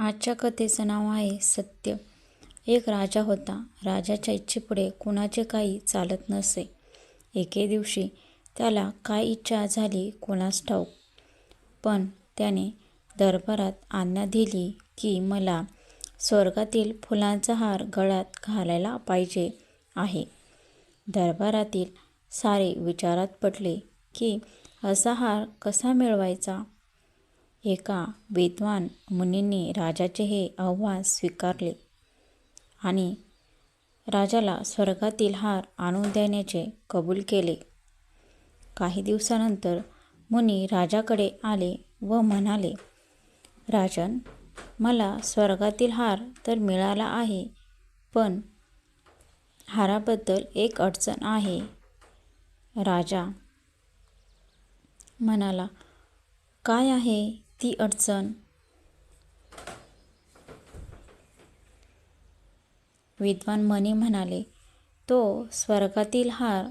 आजच्या कथेचं नाव आहे सत्य. एक राजा होता. राजाच्या इच्छेपुढे कुणाचे काही चालत नसे. एके दिवशी त्याला काय इच्छा झाली कोणास ठाऊक. पण त्याने दरबारात आज्ञा दिली की मला स्वर्गातील फुलांचा हार गळ्यात घालायला पाहिजे आहे. दरबारातील सारे विचारात पडले की असा हार कसा मिळवायचा? एका विद्वान मुनींनी राजाचे हे आव्हान स्वीकारले आणि राजाला स्वर्गातील हार आणून देण्याचे कबूल केले. काही दिवसानंतर मुनी राजाकडे आले व म्हणाले राजन मला स्वर्गातील हार तर मिळाला आहे पण हाराबद्दल एक अडचण आहे. राजा म्हणाला काय आहे? ती अडचण. विद्वान मनी म्हणाले तो स्वर्गातील हार.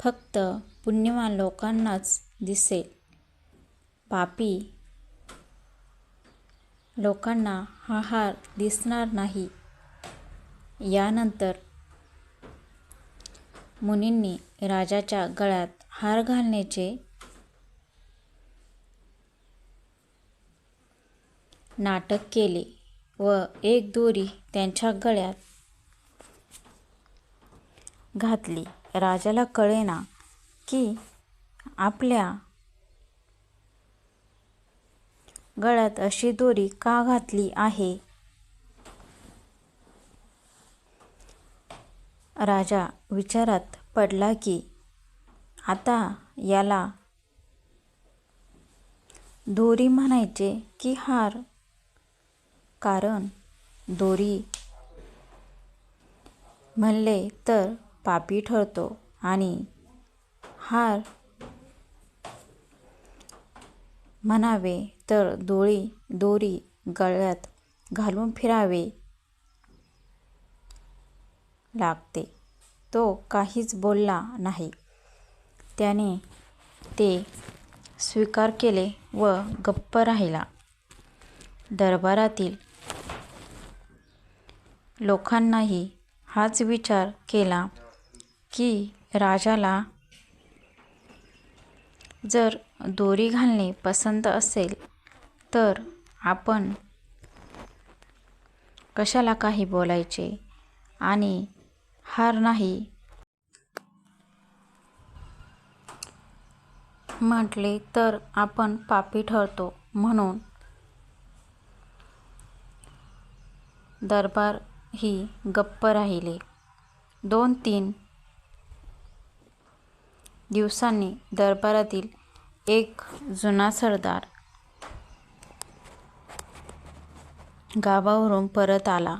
फक्त पुण्यवान लोकांनाच दिसेल. पापी लोकांना हा हार दिसणार नाही. यानंतर मुनींनी राजाच्या गळ्यात हार घालण्याचे नाटक केले व एक दोरी त्यांच्या गळ्यात घातली. राजाला कळेना की आपल्या गळ्यात अशी दोरी का घातली आहे? राजा विचारात पडला की आता याला दोरी म्हणायचे की हार कारण दोरी. म्हणले तर पापी ठरतो आणि हार म्हणावे तर दोळी दोरी गळ्यात घालून फिरावे लागते. तो काहीच बोलला नाही. त्याने ते स्वीकार केले व गप्प राहिला. दरबारातील लोकांनाही हाच विचार केला की राजाला जर दोरी घालणे पसंत असेल तर आपण कशाला काही बोलायचे आणि हार नाही? म्हटले तर आपण पापी ठरतो म्हणून दरबार ही गप्प राहिले. दोन तीन दिवसांनी दरबारातील एक जुना सरदार गावावरून परत आला.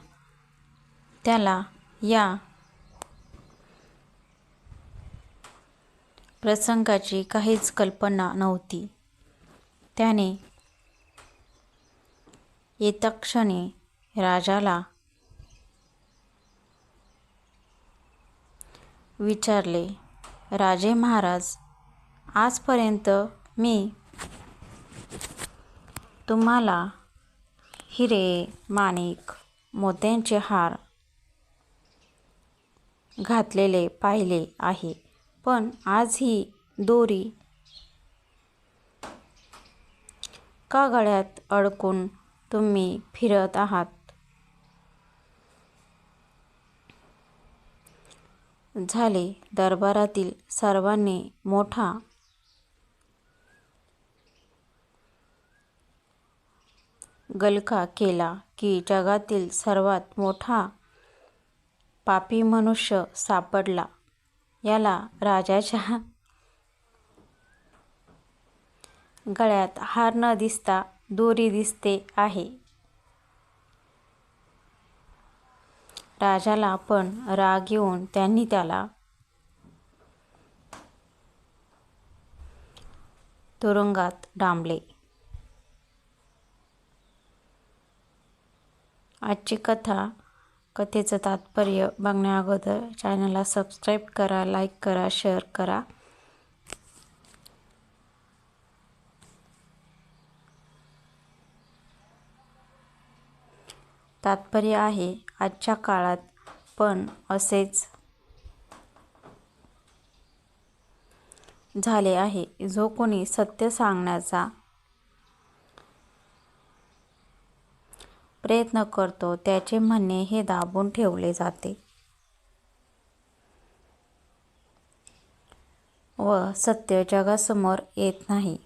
त्याला या प्रसंगाची काहीच कल्पना नव्हती. त्याने येत्याक्षणी राजाला विचारले राजे महाराज आजपर्यंत मी तुम्हाला हिरे माणिक मोत्यांचे हार घातलेले पाहिले आहे पण आज ही दोरी का गळ्यात अडकून तुम्ही फिरत आहात. झाले. दरबारातील सर्वांनी मोठा गलका केला की जगातील सर्वात मोठा पापी मनुष्य सापडला. याला राजाच्या गळ्यात हार न दिसता दोरी दिसते आहे. राजाला पण राग येऊन त्यांनी त्याला तुरुंगात डांबले. आजची कथा कथेचं तात्पर्य बघण्याअगोदर चॅनलला सबस्क्राईब करा लाईक करा शेअर करा. तात्पर्य आहे आजच्या काळात पण असेच झाले आहे. जो कोणी सत्य सांगण्याचा प्रयत्न करतो त्याचे म्हणणे हे दाबून ठेवले जाते व सत्य जगासमोर येत नाही.